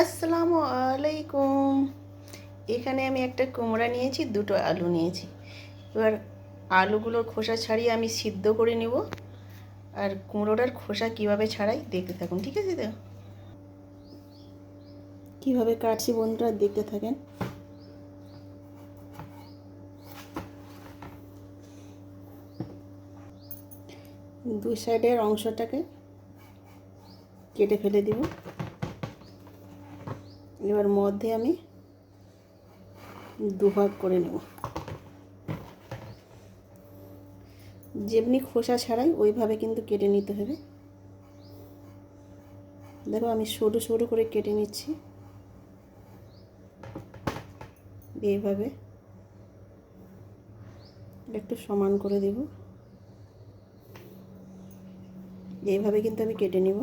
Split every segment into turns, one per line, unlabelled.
আসসালামু আলাইকুম। এখানে আমি একটা কুমড়া নিয়েছি, দুটো আলু নিয়েছি। এবার আলুগুলোর খোসা ছাড়িয়ে আমি সিদ্ধ করে নেব। আর কুমড়োটার খোসা কীভাবে ছাড়াই দেখতে থাকুন, ঠিক আছে তো? কীভাবে কাটছি বন্ধুরা, দেখতে থাকেন। দুই সাইডের অংশটাকে কেটে ফেলে দিব। এবার মধ্যে আমি দুভাগ করে নেব। যেমনি খোসা ছাড়াই ওইভাবে কিন্তু কেটে নিতে হবে। দেখো আমি সরু সরু করে কেটে নিচ্ছি। এইভাবে একটু সমান করে দেব। এইভাবে কিন্তু আমি কেটে নেব।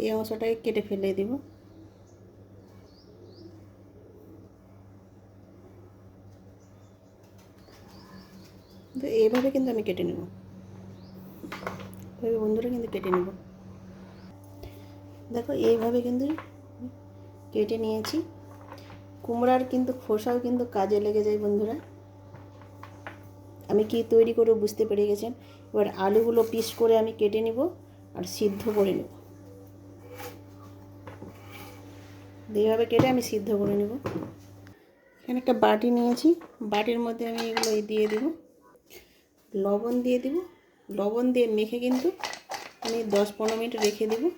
এই অংশটাকে কেটে ফেলে দিব। তো এইভাবে কিন্তু আমি কেটে নেব। এভাবে বন্ধুরা কিন্তু কেটে নেব। দেখো, এইভাবে কিন্তু কেটে নিয়েছি। কুমড়ার কিন্তু খোসাও কিন্তু কাজে লেগে যায় বন্ধুরা। আমি কি তৈরি করে বুঝতে পেরে গেছেন? এবার আলুগুলো পিস করে আমি কেটে নিব আর সিদ্ধ করে নেব। এইভাবে কেটে আমি সিদ্ধ করে নেব। এখানে একটা বাটি নিয়েছি। বাটির মধ্যে আমি এগুলো দিয়ে দেব। লবণ দিয়ে দেব। লবণ দিয়ে মেখে কিন্তু আমি দশ পনেরো মিনিট রেখে দেব।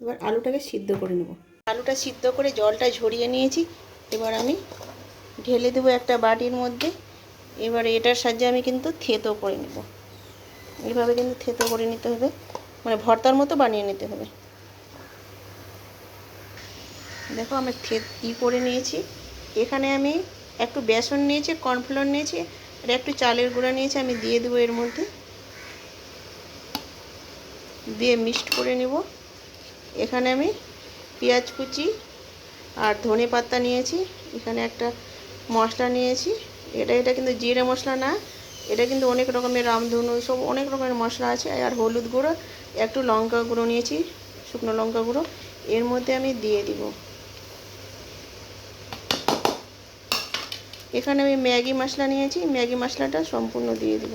এবার আলুটাকে সিদ্ধ করে নেব। আলুটা সিদ্ধ করে জলটা ঝরিয়ে নিয়েছি। এবার আমি ঢেলে দেবো একটা বাটির মধ্যে। এবার এটার সাহায্যে আমি কিন্তু থেতো করে নেব। এইভাবে কিন্তু থেতো করে নিতে হবে। মানে ভর্তার মতো বানিয়ে নিতে হবে। দেখো আমি ই করে নিয়েছি। এখানে আমি একটু বেসন নিয়েছি, কর্নফ্লোর নিয়েছি, আর একটু চালের গুঁড়া নিয়েছি, আমি দিয়ে দেবো এর মধ্যে। দিয়ে মিক্সড করে নেব। এখানে আমি পেঁয়াজ কুচি আর ধনে পাতা নিয়েছি। এখানে একটা মশলা নিয়েছি। এটা এটা কিন্তু জিরে মশলা না, এটা কিন্তু অনেক রকমের রামধনু, সব অনেক রকমের মশলা আছে। আর হলুদ গুঁড়ো, একটু লঙ্কা গুঁড়ো নিয়েছি, শুকনো লঙ্কা গুঁড়ো। এর মধ্যে আমি দিয়ে দিব। এখানে আমি ম্যাগি মশলা নিয়েছি, ম্যাগি মশলাটা সম্পূর্ণ দিয়ে দেব।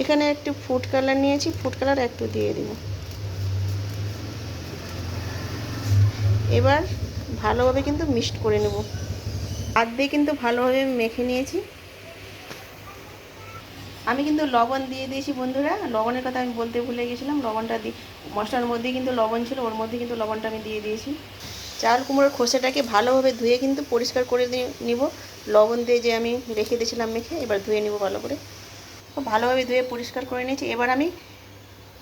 এখানে একটু ফুড কালার নিয়েছি ফুড কালার একটু দিয়ে দিব। এবার ভালোভাবে কিন্তু মিক্সড করে নেব। হাত দিয়ে কিন্তু ভালোভাবে মেখে নিয়েছি। আমি কিন্তু লবণ দিয়ে দিয়েছি বন্ধুরা, লবণের কথা আমি বলতে ভুলে গেছিলাম, লবণটা দিই মশলার মধ্যে কিন্তু লবণ ছিল, ওর মধ্যে কিন্তু লবণটা আমি দিয়ে দিয়েছি। চাল কুমড়োর খোসাটাকে ভালোভাবে ধুয়ে কিন্তু পরিষ্কার করে নিব। লবণ দিয়ে যে আমি রেখে দিয়েছিলাম মেখে, এবার ধুয়ে নিব ভালো করে। ভালোভাবে ধুয়ে পরিষ্কার করে নিয়েছি। এবার আমি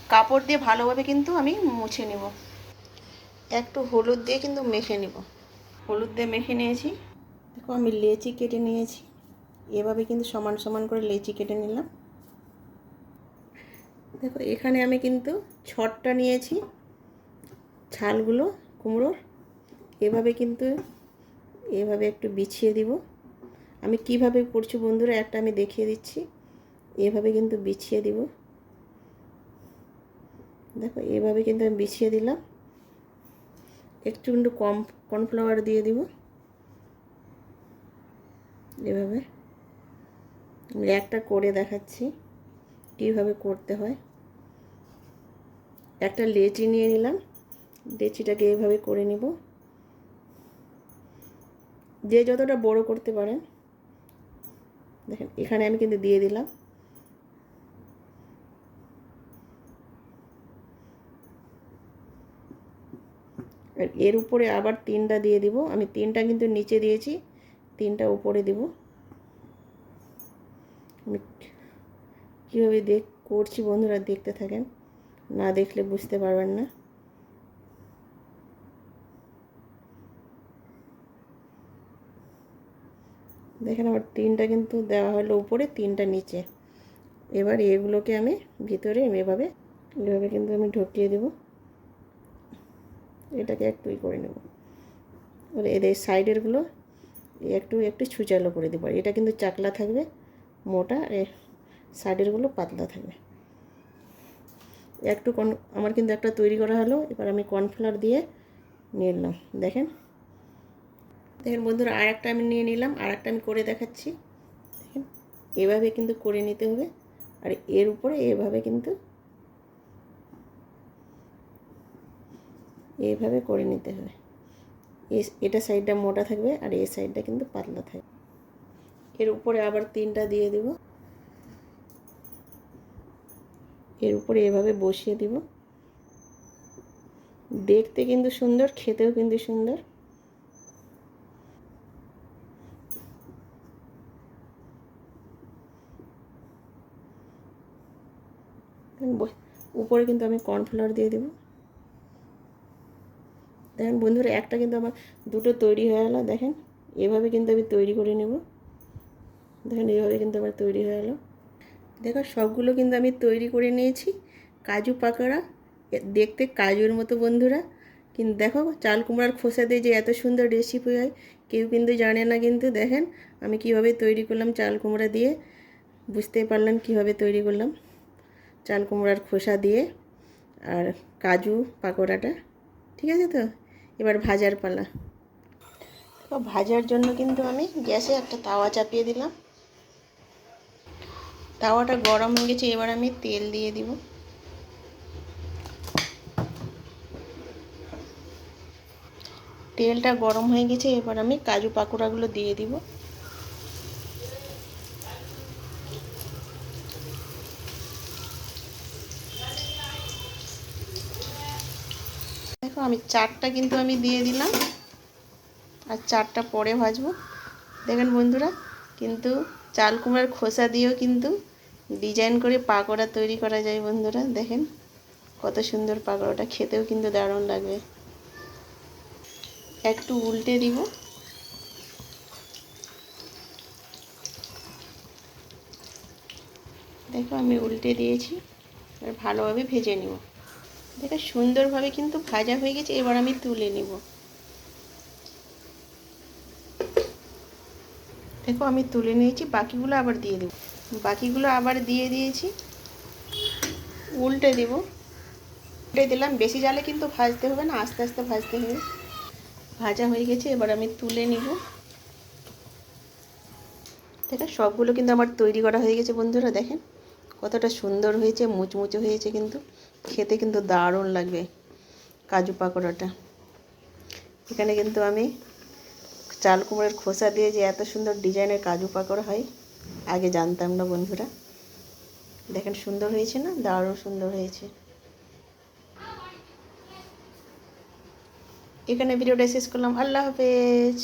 কাপড় দিয়ে ভালোভাবে কিন্তু আমি মুছে নেব। একটু হলুদ দিয়ে কিন্তু মেখে নেব। হলুদ দিয়ে মেখে নিয়েছি। দেখো আমি লেচি কেটে নিয়েছি। এভাবে কিন্তু সমান সমান করে লেচি কেটে নিলাম। দেখো এখানে আমি কিন্তু ছটটা নিয়েছি। ছালগুলো, কুমড়োর। এভাবে কিন্তু এভাবে একটু বিছিয়ে দিব। আমি কীভাবে করছি বন্ধুরা, একটা আমি দেখিয়ে দিচ্ছি। এভাবে কিন্তু বিছিয়ে দিব। দেখো, এভাবে কিন্তু আমি বিছিয়ে দিলাম। একটু কিন্তু কম, কর্নফ্লাওয়ার দিয়ে দিব। এভাবে। আমি একটা করে দেখাচ্ছি কীভাবে করতে হয়। একটা লেচি নিয়ে নিলাম। লেচিটাকে এইভাবে করে নিব। যে যতটা বড় করতে পারেন দেখেন, এখানে আমি কিন্তু দিয়ে দিলাম। আর এর উপরে আবার তিনটা দিয়ে দিব। আমি তিনটা কিন্তু নিচে দিয়েছি, তিনটা উপরে দিব। আমি কীভাবে দেখ, করছি বন্ধুরা, দেখতে থাকেন। না দেখলে বুঝতে পারবেন না। দেখেন আমার তিনটা কিন্তু দেওয়া হলো উপরে, তিনটা নিচে। এবার এগুলোকে আমি ভিতরে আমি এভাবে এভাবে কিন্তু আমি ঢুকিয়ে দেব। এটাকে একটু করে নেব। এই সাইডেরগুলো একটু একটু ছুচালো করে দেবো। এটা কিন্তু চাকলা থাকবে, মোটা, আর সাইডেরগুলো পাতলা থাকবে। একটু কন আমার কিন্তু একটা তৈরি করা হলো, এবার আমি কর্নফ্লাওয়ার দিয়ে নিলাম। দেখেন দেখেন বন্ধুরা আর একটা আমি নিয়ে নিলাম আর একটা আমি করে দেখাচ্ছি। দেখেন, এভাবে কিন্তু করে নিতে হবে, আর এর উপরে এভাবে কিন্তু এইভাবে করে নিতে হবে। এটা সাইডটা মোটা থাকবে, আর এই সাইডটা কিন্তু পাতলা থাকবে। এর উপরে আবার তিনটা দিয়ে দেব। এর উপরে এভাবে বসিয়ে দিব। দেখতে কিন্তু সুন্দর, খেতেও কিন্তু সুন্দর। উপরে কিন্তু আমি কর্নফ্লাওয়ার দিয়ে দেবো। দেখেন বন্ধুরা, একটা কিন্তু আমার দুটো তৈরি হয়ে গেলো দেখেন। এভাবে কিন্তু আমি তৈরি করে নেব। দেখেন এইভাবে কিন্তু আমার তৈরি হয়ে গেলো দেখো, সবগুলো কিন্তু আমি তৈরি করে নিয়েছি। কাজু পাকোড়া দেখতে কাজুর মতো বন্ধুরা। কিন্তু দেখো, চাল কুমড়ার খোসা দিয়ে যে এত সুন্দর রেসিপি হয়, কেউ কিন্তু জানে না কিন্তু। দেখেন, আমি কীভাবে তৈরি করলাম চাল কুমড়া দিয়ে বুঝতে পারলাম কীভাবে তৈরি করলাম। চাল কুমড়ার খোসা দিয়ে আর কাজু পাকোড়াটা, ঠিক আছে তো? এবার ভাজার পালা। দেখো ভাজার জন্য কিন্তু আমি গ্যাসে একটা তাওয়া চাপিয়ে দিলাম। তাওয়াটা গরম হয়ে গেছে, এবার আমি তেল দিয়ে দিব। তেলটা গরম হয়ে গেছে, এবার আমি কাজু পাকোড়াগুলো দিয়ে দিব দেখো আমি চারটা কিন্তু আমি দিয়ে দিলাম। আর চারটা পরে ভাজবো। দেখেন বন্ধুরা, কিন্তু চাল কুমড়ার খোসা দিয়েও কিন্তু ডিজাইন করে পাকোড়া তৈরি করা যায় বন্ধুরা, দেখেন। কত সুন্দর পাকোড়াটা, খেতেও কিন্তু দারুণ লাগবে একটু উল্টে দিব। দেখো আমি উল্টে দিয়েছি আর ভালোভাবে ভেজে নিব। দেখো সুন্দরভাবে কিন্তু ভাজা হয়ে গেছে, এবার আমি তুলে নিব। দেখো, আমি তুলে নিয়েছি, বাকিগুলো আবার দিয়ে দেব। বাকিগুলো আবার দিয়ে দিয়েছি। উল্টে দেব। উল্টে দিলাম, বেশি জালে কিন্তু ভাজতে হবে না, আস্তে আস্তে ভাজতে হবে। ভাজা হয়ে গেছে, এবার আমি তুলে নিব। দেখো, সবগুলো কিন্তু আমার তৈরি করা হয়ে গেছে, বন্ধুরা, দেখেন। কতটা সুন্দর হয়েছে, মুচমুচে হয়েছে কিন্তু। খেতে কিন্তু দারুণ লাগবে কাজু পাকোড়াটা। এখানে কিন্তু আমি চাল কুমড়োর খোসা দিয়ে যে এত সুন্দর ডিজাইনের কাজু পাকোড়া হয়, আগে জানতাম না বন্ধুরা। দেখেন সুন্দর হয়েছে না? দারুণ সুন্দর হয়েছে। এখানে ভিডিওটা শেষ করলাম। আল্লাহ হাফেজ।